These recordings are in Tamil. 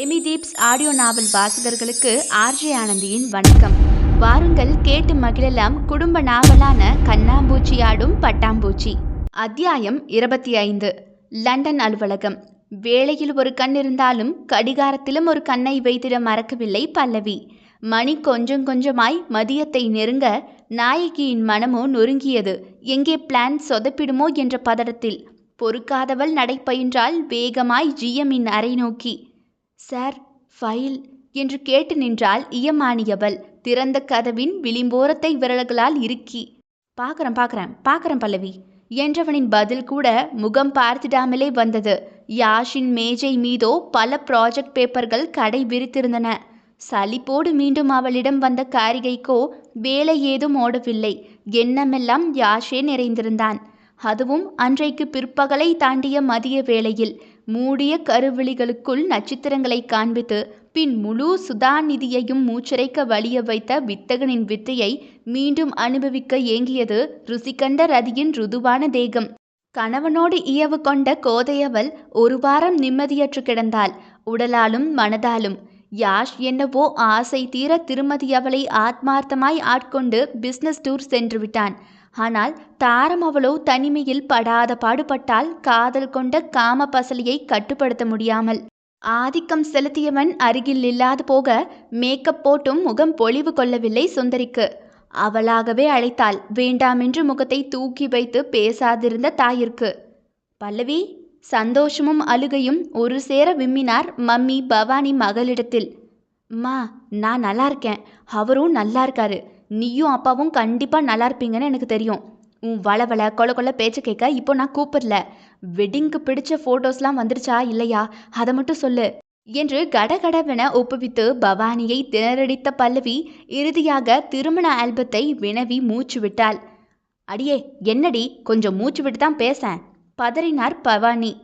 எமிதீப்ஸ் ஆடியோ நாவல் வாசகர்களுக்கு ஆர்ஜே ஆனந்தியின் வணக்கம். வாருங்கள் கேட்டு மகிழலாம் குடும்ப நாவலான கண்ணாம்பூச்சி ஆடும் பட்டாம்பூச்சி. அத்தியாயம் இருபத்தி ஐந்து. லண்டன் அலுவலகம். வேலையில் ஒரு கண் இருந்தாலும் கடிகாரத்திலும் ஒரு கண்ணை வைத்திட மறக்கவில்லை பல்லவி. மணி கொஞ்சம் கொஞ்சமாய் மதியத்தை நெருங்க நாயகியின் மனமோ நொறுங்கியது. எங்கே பிளான் சொதப்பிடுமோ என்ற பதடத்தில் பொறுக்காதவள் நடைபயின்றால் வேகமாய் ஜிஎம்மின் அறை நோக்கி. Sir file! என்று கேட்டு நின்றாள் இயமானியவள். திறந்த கதவின் விளிம்போரத்தை விரல்களால் இறுக்கி. பார்க்குறேன் பார்க்குறேன் பார்க்குறேன் பல்லவி! என்றவனின் பதில் கூட முகம் பார்த்திடாமலே வந்தது. யாஷின் மேஜை மீதோ பல ப்ராஜெக்ட் பேப்பர்கள் கடை விரித்திருந்தன. சலிப்போடு மீண்டும் அவளிடம் வந்த காரிகைக்கோ வேலை ஏதும் ஓடவில்லை. எண்ணமெல்லாம் யாஷே நிறைந்திருந்தான். அதுவும் அன்றைக்கு பிற்பகலை தாண்டிய மதிய வேளையில். மூடிய கருவிழிகளுக்குள் நட்சத்திரங்களை காண்பித்து பின் முழு சுதாநிதியையும் மூச்சரைக்க வலிய வைத்த வித்தகனின் வித்தையை மீண்டும் அனுபவிக்க ஏங்கியது ருசிகண்ட ரதியின் ருதுவான தேகம். கணவனோடு இயவு கொண்ட கோதையவள் ஒரு வாரம் நிம்மதியற்று கிடந்தாள். உடலாலும் மனதாலும். யாஷ் என்னவோ ஆசை தீர திருமதி அவளை ஆத்மார்த்தமாய் ஆட்கொண்டு பிஸ்னஸ் டூர் சென்று விட்டான். ஆனால் தாரம் அவளோ தனிமையில் படாத பாடுபட்டால் காதல் கொண்ட காம பசலியை கட்டுப்படுத்த முடியாமல். ஆதிக்கம் செலுத்தியவன் அருகில் இல்லாது போக மேக்கப் போட்டும் முகம் பொலிவு கொள்ளவில்லை சுந்தரிக்கு. அவளாகவே அழைத்தாள். வேண்டாமென்று முகத்தை தூக்கி வைத்து பேசாதிருந்த தாயிற்கு. பல்லவி சந்தோஷமும் அழுகையும் ஒரு சேர விம்மினார் மம்மி பவானி மகளிடத்தில். அம்மா நான் நல்லா இருக்கேன். அவரும் நல்லா இருக்காரு. நீயும் அப்பாவும் கண்டிப்பாக நல்லா இருப்பீங்கன்னு எனக்கு தெரியும். உன் வளவள கொல கொல பேச்சை கேட்க இப்போ நான் கூப்பிடல. வெட்டிங்க்கு பிடிச்ச ஃபோட்டோஸ்லாம் வந்துருச்சா இல்லையா? அதை மட்டும் சொல்லு. என்று கடகடவென ஒப்புவித்து பவானியை திணறடித்த பல்லவி இறுதியாக திருமண ஆல்பத்தை வினவி மூச்சு விட்டாள். அடியே என்னடி? கொஞ்சம் மூச்சு விட்டு தான் பேசேன். பதறினார் பவானி.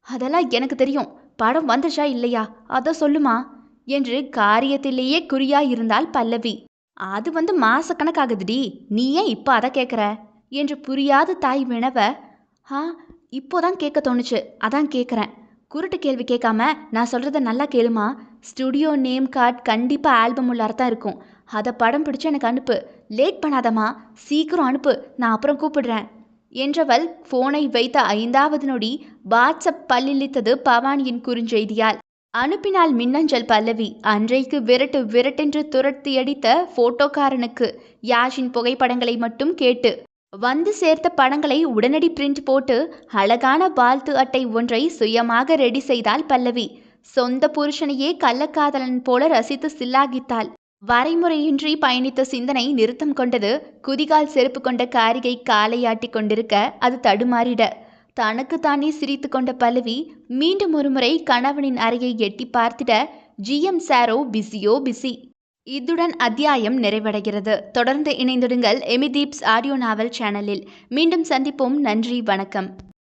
அதெல்லாம் எனக்கு தெரியும். படம் வந்துச்சா இல்லையா? அதை சொல்லுமா? என்று காரியத்திலேயே குறியாயிருந்தாள் பல்லவி. அது வந்து மாசக்கணக்காகுதுடி. நீ ஏன் இப்போ அதை கேட்குற என்று புரியாத தாய் வினவ ஆ இப்போதான் கேட்க தோணுச்சு. அதான் கேட்குறேன் குருட்டு கேள்வி கேட்காம நான் சொல்கிறத நல்லா கேளுமா? ஸ்டுடியோ நேம் கார்டு கண்டிப்பாக ஆல்பம் உள்ளார தான் இருக்கும். அதை படம் பிடிச்சி எனக்கு அனுப்பு. லேட் பண்ணாதம்மா. சீக்கிரம் அனுப்பு. நான் அப்புறம் கூப்பிடுறேன். என்றவள் ஃபோனை வைத்த ஐந்தாவது நொடி வாட்ஸ்அப் பல்லிழித்தது பவானியின் குறுஞ்செய்தியால். அனுப்பினாள் மின்னஞ்சல் பல்லவி. அன்றைக்கு விரட்டு விரட்டென்று துரத்தி அடித்த போட்டோக்காரனுக்கு யாஷின் புகைப்படங்களை மட்டும் கேட்டு வந்து சேர்த்த படங்களை உடனடி பிரிண்ட் போட்டு அழகான வாழ்த்து அட்டை ஒன்றை சுயமாக ரெடி செய்தாள் பல்லவி. சொந்த புருஷனையே கள்ளக்காதலன் போல ரசித்து சில்லாகித்தாள். வரைமுறையின்றி பயணித்த சிந்தனை நிறுத்தம் கொண்டது குதிகால் செருப்பு கொண்ட காரிகை காலையாட்டி கொண்டிருக்க அது தடுமாறிட. தனக்கு தானே சிரித்து கொண்ட பல்லவி மீண்டும் ஒருமுறை கணவனின் அறையை எட்டி பார்த்திட ஜிஎம் சாரோ பிஸியோ பிஸி. இத்துடன் அத்தியாயம் நிறைவடைகிறது. தொடர்ந்து இணைந்திடுங்கள் எமிதீப்ஸ் ஆடியோ நாவல் சேனலில். மீண்டும் சந்திப்போம். நன்றி. வணக்கம்.